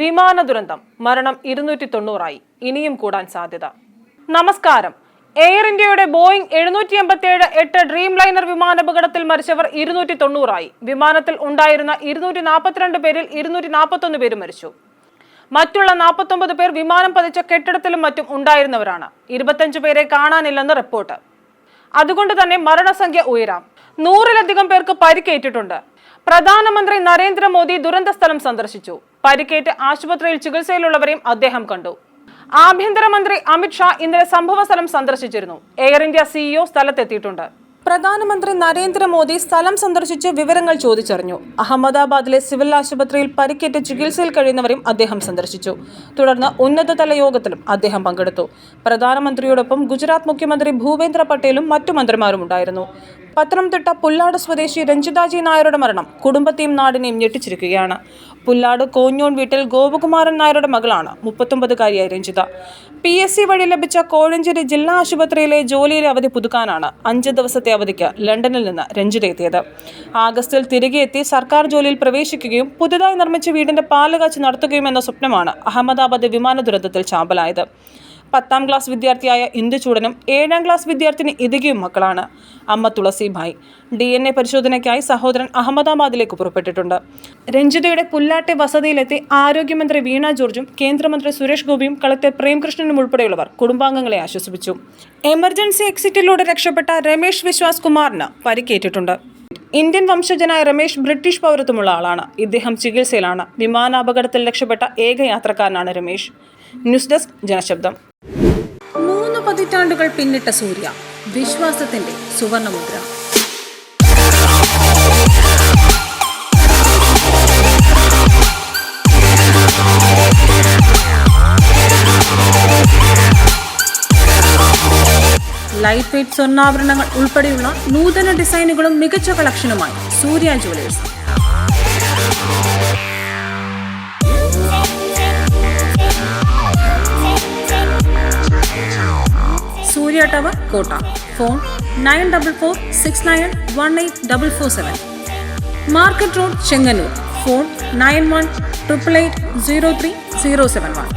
വിമാന ദുരന്തം. മരണം ഇരുന്നൂറ്റി തൊണ്ണൂറായി ഇനിയും കൂടാൻ സാധ്യത. നമസ്കാരം. എയർ ഇന്ത്യയുടെ ബോയിംഗ് എഴുന്നൂറ്റി എൺപത്തിയേഴ് എട്ട് ഡ്രീം ലൈനർ വിമാനാപകടത്തിൽ മരിച്ചവർ ഇരുന്നൂറ്റി തൊണ്ണൂറായി വിമാനത്തിൽ ഉണ്ടായിരുന്ന ഇരുന്നൂറ്റി നാൽപ്പത്തിരണ്ട് പേരിൽ ഇരുന്നൂറ്റി നാൽപ്പത്തൊന്ന് പേര് മരിച്ചു. മറ്റുള്ള നാൽപ്പത്തൊമ്പത് പേർ വിമാനം പതിച്ച കെട്ടിടത്തിലും മറ്റും ഉണ്ടായിരുന്നവരാണ്. ഇരുപത്തഞ്ച് പേരെ കാണാനില്ലെന്ന് റിപ്പോർട്ട്. അതുകൊണ്ട് തന്നെ മരണസംഖ്യ ഉയരാം. നൂറിലധികം പേർക്ക് പരിക്കേറ്റിട്ടുണ്ട്. പ്രധാനമന്ത്രി നരേന്ദ്രമോദി ദുരന്ത സ്ഥലം സന്ദർശിച്ചു. പരിക്കേറ്റ് ആശുപത്രിയിൽ ചികിത്സയിലുള്ളവരെയും അദ്ദേഹം കണ്ടു. ആഭ്യന്തരമന്ത്രി അമിത്ഷാ ഇന്നലെ സംഭവ സ്ഥലം സന്ദർശിച്ചിരുന്നു. എയർ ഇന്ത്യ സിഇഒ സ്ഥലത്തെത്തിയിട്ടുണ്ട്. പ്രധാനമന്ത്രി നരേന്ദ്രമോദി സ്ഥലം സന്ദർശിച്ച് വിവരങ്ങൾ ചോദിച്ചറിഞ്ഞു. അഹമ്മദാബാദിലെ സിവിൽ ആശുപത്രിയിൽ പരിക്കേറ്റ് ചികിത്സയിൽ കഴിയുന്നവരെയും അദ്ദേഹം സന്ദർശിച്ചു. തുടർന്ന് ഉന്നതതല യോഗത്തിലും അദ്ദേഹം പങ്കെടുത്തു. പ്രധാനമന്ത്രിയോടൊപ്പം ഗുജറാത്ത് മുഖ്യമന്ത്രി ഭൂപേന്ദ്ര പട്ടേലും മറ്റു മന്ത്രിമാരും ഉണ്ടായിരുന്നു. പത്തനംതിട്ട പുല്ലാട് സ്വദേശി രഞ്ജിതാജി നായരുടെ മരണം കുടുംബത്തെയും നാടിനെയും ഞെട്ടിച്ചിരിക്കുകയാണ്. പുല്ലാട് കോഞ്ഞോൺ വീട്ടിൽ ഗോപകുമാരൻ നായരുടെ മകളാണ് മുപ്പത്തൊമ്പതുകാരിയായ രഞ്ജിത. പി എസ് സി വഴി ലഭിച്ച കോഴഞ്ചേരി ജില്ലാ ആശുപത്രിയിലെ ജോലിയിലെ അവധി പുതുക്കാനാണ് അഞ്ച് ദിവസത്തെ അവധിക്ക് ലണ്ടനിൽ നിന്ന് രഞ്ജിത എത്തിയത്. ആഗസ്റ്റിൽ തിരികെ എത്തി സർക്കാർ ജോലിയിൽ പ്രവേശിക്കുകയും പുതുതായി നിർമ്മിച്ച വീടിന്റെ പാലുകാച്ച് നടത്തുകയും എന്ന സ്വപ്നമാണ് അഹമ്മദാബാദ് വിമാന ദുരന്തത്തിൽ ചാമ്പലായത്. പത്താം ക്ലാസ് വിദ്യാർത്ഥിയായ ഇന്ദുചൂടനും ഏഴാം ക്ലാസ് വിദ്യാർത്ഥിനി ഇതികയും മക്കളാണ്. അമ്മ തുളസിഭായ് ഡി എൻ എ പരിശോധനയ്ക്കായി സഹോദരൻ അഹമ്മദാബാദിലേക്ക് പുറപ്പെട്ടിട്ടുണ്ട്. രഞ്ജിതയുടെ പുല്ലാട്ടെ വസതിയിലെത്തി ആരോഗ്യമന്ത്രി വീണ ജോർജും കേന്ദ്രമന്ത്രി സുരേഷ് ഗോപിയും കളക്ടർ പ്രേംകൃഷ്ണനും ഉൾപ്പെടെയുള്ളവർ കുടുംബാംഗങ്ങളെ ആശ്വസിപ്പിച്ചു. എമർജൻസി എക്സിറ്റിലൂടെ രക്ഷപ്പെട്ട രമേശ് വിശ്വാസ് കുമാറിന് പരിക്കേറ്റിട്ടുണ്ട്. ഇന്ത്യൻ വംശജനായ രമേശ് ബ്രിട്ടീഷ് പൗരത്വമുള്ള ആളാണ്. ഇദ്ദേഹം ചികിത്സയിലാണ്. വിമാനാപകടത്തിൽ രക്ഷപ്പെട്ട ഏക യാത്രക്കാരനാണ് രമേശ് ന്യൂസ് ഡെസ്ക് ജനശബ്ദം. പതിറ്റാണ്ടുകൾ പിന്നിട്ട സൂര്യ വിശ്വാസത്തിന്റെ സുവർണമുദ്ര. ലൈറ്റ് വെയ്റ്റ് സ്വർണാഭരണങ്ങൾ ഉൾപ്പെടെയുള്ള നൂതന ഡിസൈനുകളും മികച്ച കളക്ഷനുമായി Surya jewellers Surya tower Kotta phone nine double four six nine one eight double four seven market road Chengannur phone nine one triple eight zero three zero seven one